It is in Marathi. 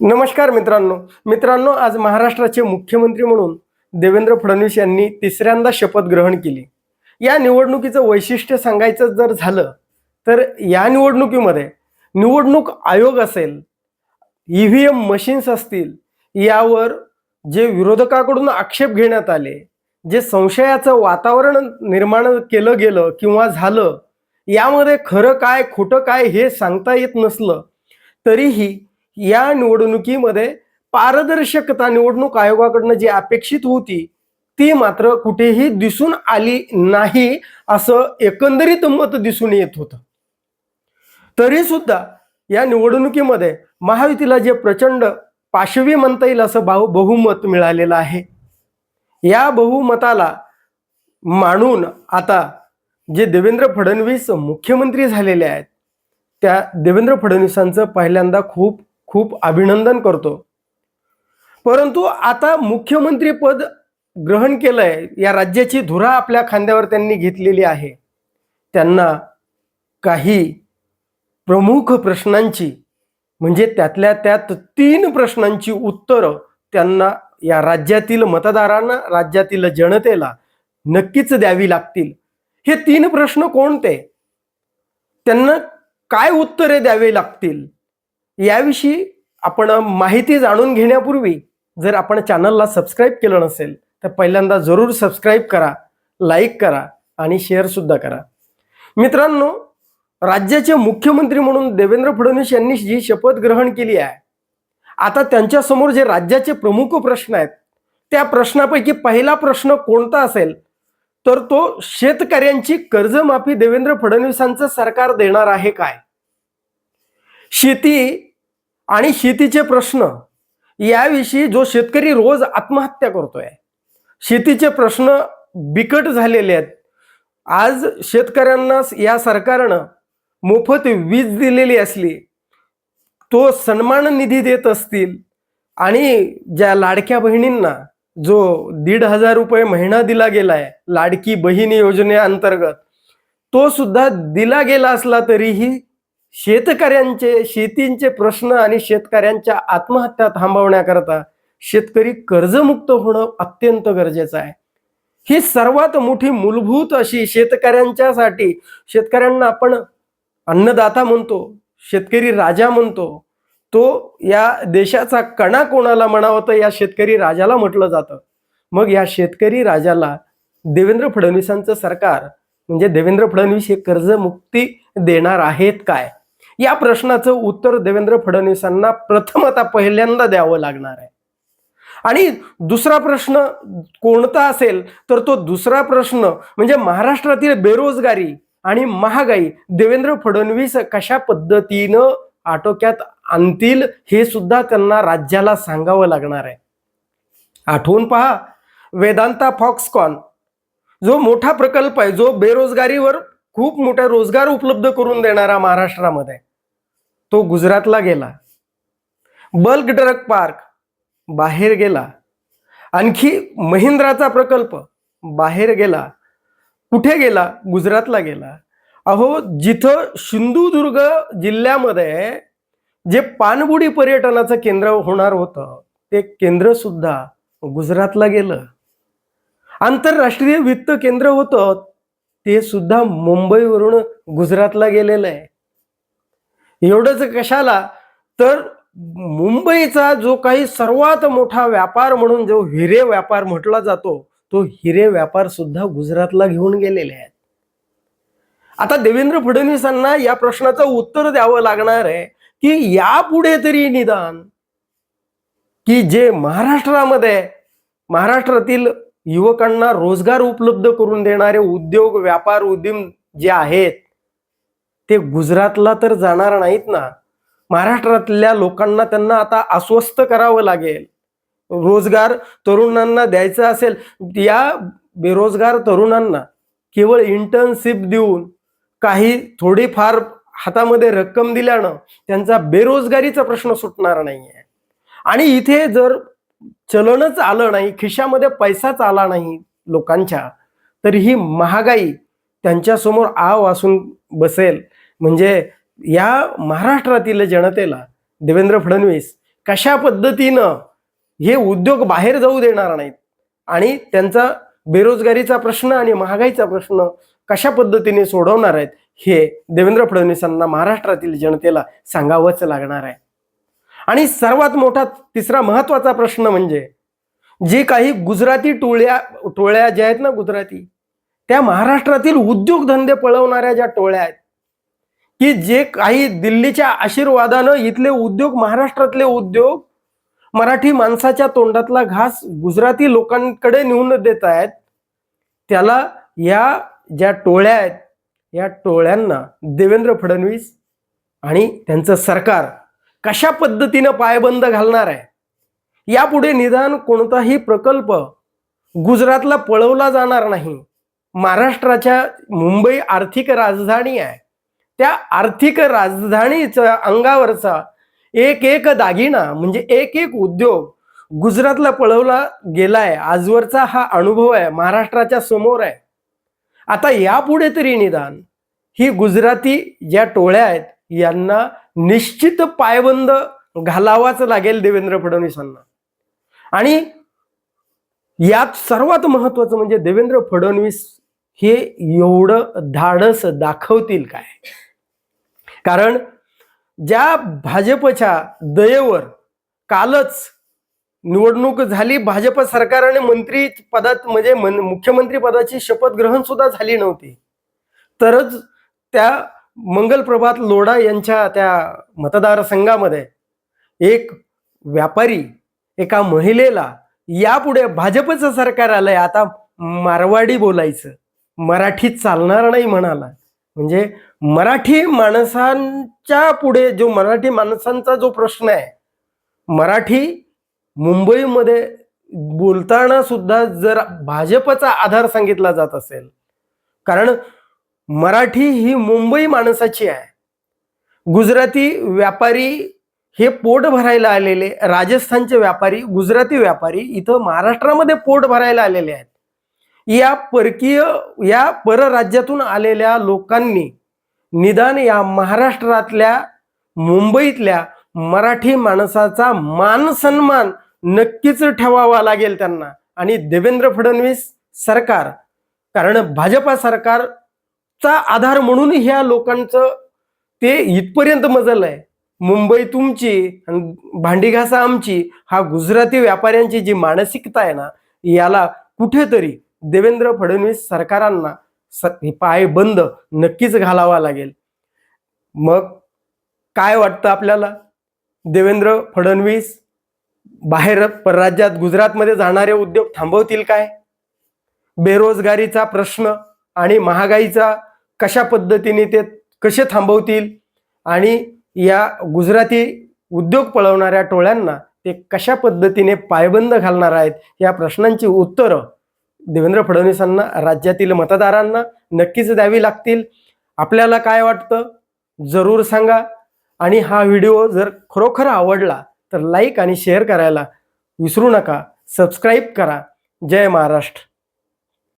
नमस्कार मित्रांनो. मित्रांनो आज महाराष्ट्राचे मुख्यमंत्री म्हणून देवेंद्र फडणवीस यांनी तिसऱ्यांदा शपथ ग्रहण केली. या निवडणुकीचं वैशिष्ट्य सांगायचं जर झालं तर या निवडणुकीमध्ये निवडणूक आयोग असेल ई व्ही एम मशीन्स असतील यावर जे विरोधकाकडून आक्षेप घेण्यात आले जे संशयाचं वातावरण निर्माण केलं गेलं किंवा झालं यामध्ये खरं काय खोटं काय हे सांगता येत नसलं तरीही या निवडणुकीमध्ये पारदर्शकता निवडणूक आयोगाकडनं जी अपेक्षित होती ती मात्र कुठेही दिसून आली नाही असं एकंदरीत मत दिसून येत होतं. तरी सुद्धा या निवडणुकीमध्ये महायुतीला जे प्रचंड पाशवी म्हणता येईल असं बहु बहुमत मिळालेलं आहे. या बहुमताला मानून आता जे देवेंद्र फडणवीस मुख्यमंत्री झालेले आहेत त्या देवेंद्र फडणवीसांचं पहिल्यांदा खूप खूप अभिनंदन करतो. परंतु आता मुख्यमंत्री पद ग्रहण केलंय या राज्याची धुरा आपल्या खांद्यावर त्यांनी घेतलेली आहे. त्यांना काही प्रमुख प्रश्नांची म्हणजे त्यातल्या त्यात तीन प्रश्नांची उत्तरं त्यांना या राज्यातील मतदारांना राज्यातील जनतेला नक्कीच द्यावी लागतील. हे तीन प्रश्न कोणते? त्यांना काय उत्तरे द्यावे लागतील? याविषयी आपण माहिती जाणून घेण्यापूर्वी जर आपण चॅनलला सबस्क्राईब केलं नसेल तर पहिल्यांदा जरूर सबस्क्राईब करा लाईक करा आणि शेअर सुद्धा करा. मित्रांनो राज्याचे मुख्यमंत्री म्हणून देवेंद्र फडणवीस यांनी जी शपथ ग्रहण केली आहे आता त्यांच्यासमोर जे राज्याचे प्रमुख प्रश्न आहेत त्या प्रश्नापैकी पहिला प्रश्न कोणता असेल तर तो शेतकऱ्यांची कर्जमाफी देवेंद्र फडणवीसांचं सरकार देणार आहे काय? शेती आणि शेतीचे प्रश्न याविषयी जो शेतकरी रोज आत्महत्या करतोय शेतीचे प्रश्न बिकट झालेले आहेत. आज शेतकऱ्यांना या सरकारनं मोफत वीज दिलेली असली तो सन्मान निधी देत असतील आणि ज्या लाडक्या बहिणींना जो दीड हजार रुपये महिना दिला गेलाय लाडकी बहीण योजनेअंतर्गत तो सुद्धा दिला गेला असला तरीही शेतकऱ्यांचे शेतींचे प्रश्न आणि शेतकऱ्यांच्या आत्महत्या थांबवण्याकरता शेतकरी कर्जमुक्त होणं अत्यंत गरजेचं आहे. ही सर्वात मोठी मूलभूत अशी शेतकऱ्यांच्यासाठी शेतकऱ्यांना आपण अन्नदाता म्हणतो शेतकरी राजा म्हणतो तो या देशाचा कणा कोणाला म्हणावं तर या शेतकरी राजाला म्हटलं जातं. मग या शेतकरी राजाला देवेंद्र फडणवीसांचं सरकार म्हणजे देवेंद्र फडणवीस हे कर्जमुक्ती देणार आहेत काय? या प्रश्नाचं उत्तर देवेंद्र फडणवीसांना प्रथम आता पहिल्यांदा द्यावं लागणार आहे. आणि दुसरा प्रश्न कोणता असेल तर तो दुसरा प्रश्न म्हणजे महाराष्ट्रातील बेरोजगारी आणि महागाई देवेंद्र फडणवीस कशा पद्धतीनं आटोक्यात आणतील हे सुद्धा त्यांना राज्याला सांगावं लागणार आहे. आठवून पहा वेदांता फॉक्सकॉन जो मोठा प्रकल्प आहे जो बेरोजगारीवर खूप मोठा रोजगार उपलब्ध करून देणारा महाराष्ट्रामध्ये. तो गुजरातला गेला. बल्क ड्रग पार्क बाहेर गेला. आणखी महिंद्राचा प्रकल्प बाहेर गेला. कुठे गेला? गुजरातला गेला. अहो जिथं सिंधुदुर्ग जिल्ह्यामध्ये जे पाणबुडी पर्यटनाचं केंद्र होणार होतं ते केंद्र सुद्धा गुजरातला गेलं. आंतरराष्ट्रीय वित्त केंद्र होतं ते सुद्धा मुंबईवरून गुजरातला गेलेलं आहे. एवढंच कशाला? तर मुंबईचा जो काही सर्वात मोठा व्यापार म्हणून जो हिरे व्यापार म्हटला जातो तो हिरे व्यापार सुद्धा गुजरातला घेऊन गेलेले आहेत. आता देवेंद्र फडणवीसांना या प्रश्नाचं उत्तर द्यावं लागणार आहे की यापुढे तरी निदान की जे महाराष्ट्रामध्ये महाराष्ट्रातील युवकांना रोजगार उपलब्ध करून देणारे उद्योग व्यापार उद्यम जे आहेत ते गुजरातला तर जाणार नाहीत ना. महाराष्ट्रातल्या लोकांना त्यांना आता अस्वस्थ करावं लागेल. रोजगार तरुणांना द्यायचा असेल या बेरोजगार तरुणांना केवळ इंटर्नशिप देऊन काही थोडीफार हातामध्ये रक्कम दिल्यानं त्यांचा बेरोजगारीचा प्रश्न सुटणार नाही आहे आणि इथे जर चलनच आलं नाही खिशामध्ये पैसाच आला नाही लोकांच्या तर ही महागाई त्यांच्यासमोर आव असून बसेल. म्हणजे या महाराष्ट्रातील जनतेला देवेंद्र फडणवीस कशा पद्धतीनं हे उद्योग बाहेर जाऊ देणार नाहीत? आणि त्यांचा बेरोजगारीचा प्रश्न आणि महागाईचा प्रश्न कशा पद्धतीने सोडवणार आहेत हे देवेंद्र फडणवीसांना महाराष्ट्रातील जनतेला सांगावंच लागणार आहे. आणि सर्वात मोठा तिसरा महत्त्वाचा प्रश्न म्हणजे जे काही गुजराती टोळ्या टोळ्या ज्या आहेत ना गुजराती त्या महाराष्ट्रातील उद्योगधंदे पळवणाऱ्या ज्या टोळ्या आहेत की जे काही दिल्लीच्या आशीर्वादानं इथले उद्योग महाराष्ट्रातले उद्योग मराठी माणसाच्या तोंडातला घास गुजराती लोकांकडे नेऊन देत आहेत त्याला या ज्या टोळ्या आहेत या टोळ्यांना देवेंद्र फडणवीस आणि त्यांचं सरकार कशा पद्धतीनं पायबंद घालणार आहे? यापुढे निदान कोणताही प्रकल्प गुजरातला पळवला जाणार नाही. महाराष्ट्राच्या मुंबई आर्थिक राजधानी आहे. त्या आर्थिक राजधानीच्या अंगावरचा एक एक दागिना म्हणजे एक एक उद्योग गुजरातला पळवला गेलाय. आजवरचा हा अनुभव आहे महाराष्ट्राच्या समोर आहे. आता यापुढे तरी निदान ही गुजराती ज्या टोळ्या आहेत यांना निश्चित पायबंद घालावाच लागेल देवेंद्र फडणवीसांना. आणि यात सर्वात महत्वाचं म्हणजे देवेंद्र फडणवीस हे एवढं धाडस दाखवतील काय? कारण ज्या भाजपच्या दयेवर कालच निवडणूक झाली भाजप सरकारने मंत्री पदात म्हणजे मुख्यमंत्री पदाची शपथ ग्रहण सुद्धा झाली नव्हती. तरच त्या मंगलप्रभात लोडा लोढा यांच्या त्या मतदारसंघामध्ये एक व्यापारी एका महिलेला यापुढे भाजपचं सरकार आलंय. आता मारवाडी बोलायचं. मराठीत चालणार नाही म्हणाला. म्हणजे मराठी माणसांच्या पुढे जो मराठी माणसांचा जो प्रश्न आहे मराठी मुंबईमध्ये बोलताना सुद्धा जर भाजपचा आधार सांगितला जात असेल कारण मराठी ही मुंबई माणसाची आहे. गुजराती व्यापारी हे पोट भरायला आलेले राजस्थानचे व्यापारी गुजराती व्यापारी इथं महाराष्ट्रामध्ये पोट भरायला आलेले आहेत. या परकीय या परराज्यातून आलेल्या लोकांनी निदान या महाराष्ट्रातल्या मुंबईतल्या मराठी माणसाचा मान सन्मान नक्कीच ठेवावा लागेल त्यांना. आणि देवेंद्र फडणवीस सरकार कारण भाजपा सरकार चा आधार म्हणून ह्या लोकांचं ते इथपर्यंत मजल आहे मुंबई तुमची आणि भांडी घासा आमची हा गुजराती व्यापाऱ्यांची जी मानसिकता आहे ना याला कुठेतरी देवेंद्र फडणवीस सरकारांना स पाय बंद नक्कीच घालावा लागेल. मग काय वाटतं आपल्याला? देवेंद्र फडणवीस बाहेर परराज्यात गुजरातमध्ये जाणारे उद्योग थांबवतील काय? बेरोजगारीचा प्रश्न आणि महागाईचा कशा पद्धतीने ते कसे थांबवतील आणि या गुजराती उद्योग पळवणाऱ्या टोळ्यांना ते कशा पद्धतीने पायबंद घालणार आहेत या प्रश्नांची उत्तरं देवेंद्र फडणवीसांना राज्यातील मतदारांना नक्कीच द्यावी लागतील. आपल्याला काय वाटतं? जरूर सांगा. आणि हा व्हिडिओ जर खरोखर आवडला तर लाईक आणि शेअर करायला विसरू नका. सबस्क्राईब करा. जय महाराष्ट्र.